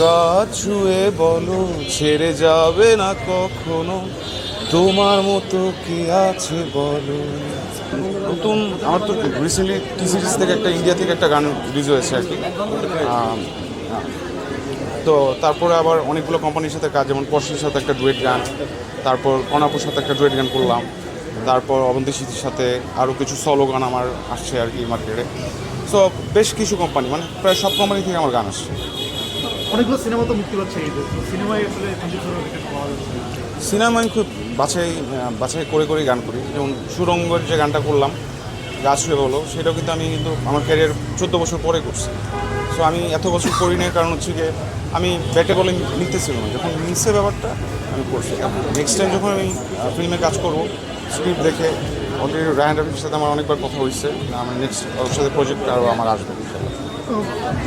গাছ ছুঁয়ে বলো, ছেড়ে যাবে না কখনো? তোমার মতো কি আছে বলো? নতুন, আমার তো রিসেন্টলি টি সিরিজ থেকে একটা ইন্ডিয়া থেকে একটা গান রিলিজ হয়েছে আর কি। তো তারপরে আবার অনেকগুলো কোম্পানির সাথে কাজ, যেমন পশ্চির সাথে একটা ডুয়েট গান, তারপর কর্ণাপুর সাথে একটা ডুয়েট গান করলাম, তারপর অবন্তী স্মৃতির সাথে আরও কিছু সলো গান আমার আসছে আর কি মার্কেটে সো বেশ কিছু কোম্পানি মানে প্রায় সব কোম্পানি থেকে আমার গান আসছে। অনেকগুলো সিনেমা তো মুক্তি পাচ্ছে সিনেমায়। সিনেমা আমি খুব বাছাই বাছাই করে করে গান করি। যেমন সুরঙ্গের যে গানটা করলাম গাছ হয়ে বলো, সেটাও কিন্তু আমি কিন্তু আমার ক্যারিয়ার চোদ্দ বছর পরে করছি। সো আমি এত বছর করি না কারণ হচ্ছে যে আমি ব্যাটে বলে নিতেছিল না। যখন মিলছে ব্যাপারটা, আমি করছি। নেক্সট টাইম যখন আমি ফিল্মে কাজ করব স্ক্রিপ্ট দেখে অলরেডি রায়ন রফির সাথে আমার অনেকবার কথা হয়েছে। আমার নেক্সট ওর সাথে প্রজেক্ট আরও আমার আসবে। তো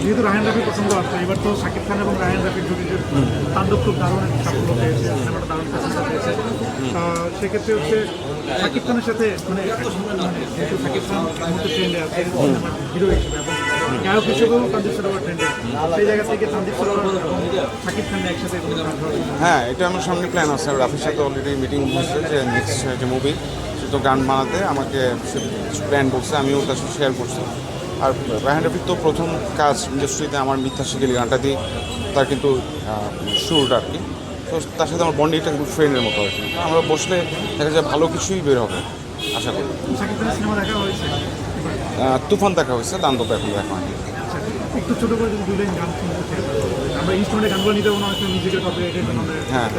যেহেতু রায়ন রাফি পছন্দ আসছে এবার তো শাকিব খান এবং রায়ন রাফির জুটির তাণ্ডব খুব দারুণ একটা সাফল্য পেয়েছে সিনেমাটা দারুণ পেয়েছে। সেক্ষেত্রে হচ্ছে শাকিব খানের সাথে মানে মানে যেহেতু শাকিব খান মুহূর্তে ট্রেন্ডে আছে হিরো হিসেবে এবং গায়ক হিসেবেও সরোবর ট্রেন্ডে সেই জায়গা থেকে সরোবর শাকিব একসাথে হ্যাঁ এটা আমার সামনে প্ল্যান আছে। রাফির সাথে অলরেডি মিটিং হয়েছে যে নেক্সট যে মুভি সে তো গান বানাতে আমাকে প্ল্যান বলছে আমিও তার সাথে শেয়ার করছি। আর রাহান রফির তো প্রথম কাজ ইন্ডাস্ট্রিতে আমার মিথ্যা শিখেলি গানটা দিয়ে তার কিন্তু শুরুটা আর কি। তো তার সাথে আমার বন্ডিংটা কিন্তু ফ্রেন্ডের মতো আর কি। আমরা বসলে দেখা যায় ভালো কিছুই বের হবে আশা করি। দেখা হয়েছে? তুফান দেখা হয়েছে দান্তব এখন দেখা হয়নি। আচ্ছা, একটু ছোট করে যদি দুই গান শুনতে আমরা ইনস্ট্রুমেন্টে গানগুলো নিতে পারব না মিউজিকের কপিরাইটের হ্যাঁ।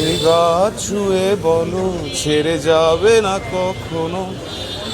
এই গাছ ছুঁয়ে বলো ছেড়ে যাবে না কখনো?